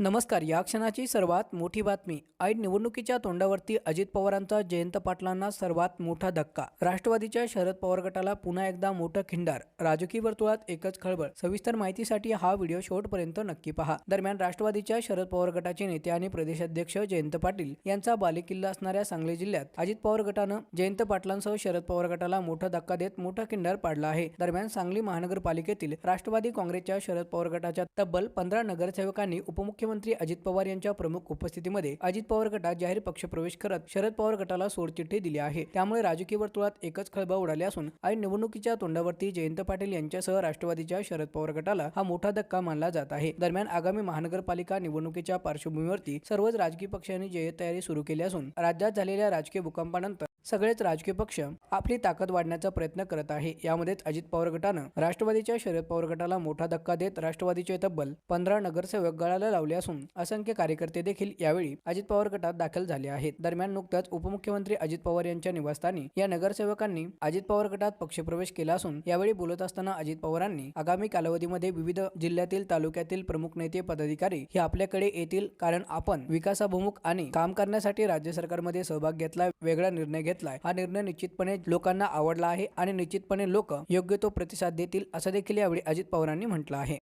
नमस्कार या क्षणाची सर्वात मोठी बातमी. ऐन निवडणुकीच्या तोंडावरती अजित पवारांचा जयंत पाटलांना सर्वात मोठा धक्का. राष्ट्रवादीच्या शरद पवार गटाला पुन्हा एकदा मोठं खिंडार. राजकीय वर्तुळात एकच खळबळ. सविस्तर माहितीसाठी हा व्हिडिओ शेवटपर्यंत नक्की पहा. दरम्यान राष्ट्रवादीच्या शरद पवार गटाचे नेते आणि प्रदेशाध्यक्ष जयंत पाटील यांचा बालेकिल्ला असणाऱ्या सांगली जिल्ह्यात अजित पवार गटानं जयंत पाटलांसह शरद पवार गटाला मोठा धक्का देत मोठा खिंडार पाडला आहे. दरम्यान सांगली महानगरपालिकेतील राष्ट्रवादी काँग्रेसच्या शरद पवार गटाच्या तब्बल पंधरा नगरसेवकांनी उपमुख्यमंत्री अजित पवार यांच्या प्रमुख उपस्थितीमध्ये अजित पवार गटात जाहीर पक्षप्रवेश करत शरद पवार गटाला सोडचिठ्ठी दिली आहे. त्यामुळे राजकीय वर्तुळात एकच खळबळ उडाली असून आणि निवडणुकीच्या तोंडावरती जयंत पाटील यांच्यासह राष्ट्रवादीच्या शरद पवार गटाला हा मोठा धक्का मानला जात आहे. दरम्यान आगामी महानगरपालिका निवडणुकीच्या पार्श्वभूमीवरती सर्वच राजकीय पक्षांनी जय तयारी सुरू केली असून राज्यात झालेल्या राजकीय भूकंपानंतर सगळेच राजकीय पक्ष आपली ताकद वाढण्याचा प्रयत्न करत आहे. यामध्येच अजित पवार गटानं राष्ट्रवादीच्या शरद पवार गटाला मोठा धक्का देत राष्ट्रवादीचे तब्बल पंधरा नगरसेवक गळाला लावले असून असंख्य कार्यकर्ते देखील यावेळी अजित पवार गटात दाखल झाले आहेत. दरम्यान नुकताच उपमुख्यमंत्री अजित पवार यांच्या निवासस्थानी या नगरसेवकांनी अजित पवार गटात पक्षप्रवेश केला असून यावेळी बोलत असताना अजित पवारांनी आगामी कालावधीमध्ये विविध जिल्ह्यातील तालुक्यातील प्रमुख नेते पदाधिकारी हे आपल्याकडे येतील कारण आपण विकासाभिमुख आणि काम करण्यासाठी राज्य सरकारमध्ये सहभाग घेतला वेगळा निर्णय घेतलाय. हा निर्णय निश्चितपणे लोकांना आवडला आहे आणि निश्चितपणे लोक योग्य तो प्रतिसाद देतील असं देखील यावेळी अजित पवारांनी म्हटलं आहे.